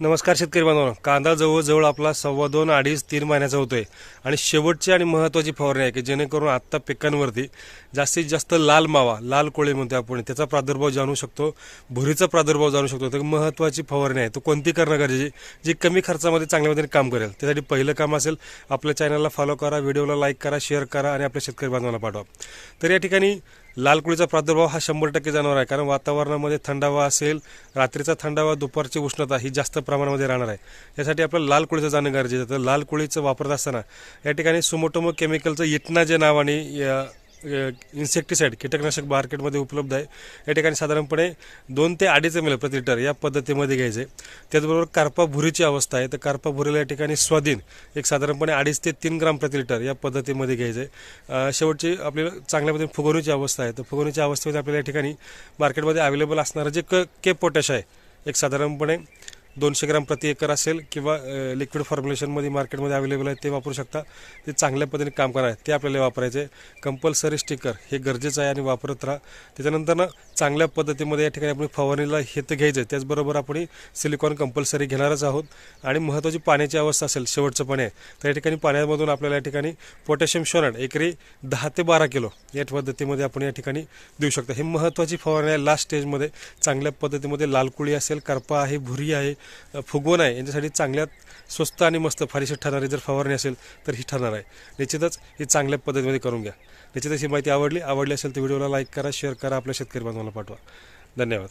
नमस्कार शेतकरी बांधवांनो. कांदा जवळजवळ आपला सव्वा दोन अडीच तीन महिन्याचा होतोय. आणि शेवटची आणि महत्त्वाची फवारणी आहे की जेणेकरून आत्ता पिकांवरती जास्तीत जास्त लाल मावा लाल कोळी म्हणतो आपण त्याचा प्रादुर्भाव जाणू शकतो भुरीचा प्रादुर्भाव जाणू शकतो. तर महत्त्वाची फवारणी आहे. तो कोणती करणं गरजेची जी कमी खर्चामध्ये चांगल्या पद्धतीने काम करेल. त्यासाठी पहिलं काम असेल आपल्या चॅनलला फॉलो करा व्हिडिओला लाईक करा शेअर करा आणि आपल्या शेतकरी बांधवांना पाठवा. तर या ठिकाणी लाल कोळीचा प्रादुर्भाव हा शंभर टक्के जाणवर आहे. कारण वातावरणामध्ये थंडावा असेल रात्रीचा थंडावा दुपारची उष्णता ही जास्त प्रमाणामध्ये राहणार आहे. यासाठी आपल्याला लाल कोळीचं जाणं गरजेचं तर लाल कोळीचं वापरत असताना या ठिकाणी सुमोटोमो केमिकलचं इटना जे नावाने इन्सेक्टिसाईड इन्सेक्टिसाइड कीटकनाशक मार्केटमध्ये उपलब्ध आहे. या ठिकाणी साधारणपणे दोन ते अडीच एम एल प्रति लिटर या पद्धतीमध्ये घ्यायचे. त्याचबरोबर कार्पा भुरीची अवस्था आहे. तर कार्पा भुरीला या ठिकाणी स्वाधीन एक साधारणपणे अडीच ते तीन ग्राम प्रति लिटर या पद्धतीमध्ये घ्यायचे. आहे शेवटची आपल्याला चांगल्या पद्धतीने फुगवणीची अवस्था आहे. तर फुगवणीच्या अवस्थेमध्ये आपल्याला या ठिकाणी मार्केटमध्ये अवेलेबल असणारं जे क के पोटॅश आहे एक साधारणपणे दोनशे ग्राम प्रति एकर असेल किंवा लिक्विड फॉर्म्युलेशनमध्ये मार्केटमध्ये अवेलेबल आहे ते वापरू शकता. ते चांगल्या पद्धतीने काम करणार आहे ते आपल्याला वापरायचे कंपल्सरी स्टिकर हे गरजेचं आहे आणि वापरत राहा. त्याच्यानंतर ना चांगल्या पद्धतीमध्ये या ठिकाणी आपण फवारणीला हे तर घ्यायचं आहे त्याचबरोबर आपण सिलिकॉन कंपल्सरी घेणारच आहोत. आणि महत्त्वाची पाण्याची अवस्था असेल शेवटचं पाणी आहे. तर या ठिकाणी पाण्यामधून आपल्याला या ठिकाणी पोटॅशियम शोरण एकरी दहा ते बारा किलो या पद्धतीमध्ये आपण या ठिकाणी देऊ शकता. हे महत्त्वाची फवारणी आहे. लास्ट स्टेजमध्ये चांगल्या पद्धतीमध्ये लालकुळी असेल करपा आहे भुरी आहे फुगवण आहे. यांच्यासाठी चांगल्यात स्वस्त आणि मस्त फारशी ठरणारी जर फवारणी असेल तर ही ठरणार आहे. निश्चितच ही चांगल्या पद्धतीमध्ये करून घ्या. निश्चितच ही माहिती आवडली. आवडली असेल तर व्हिडिओला लाईक करा शेअर करा. आपल्या शेतकरी बांधवांना पाठवा. धन्यवाद.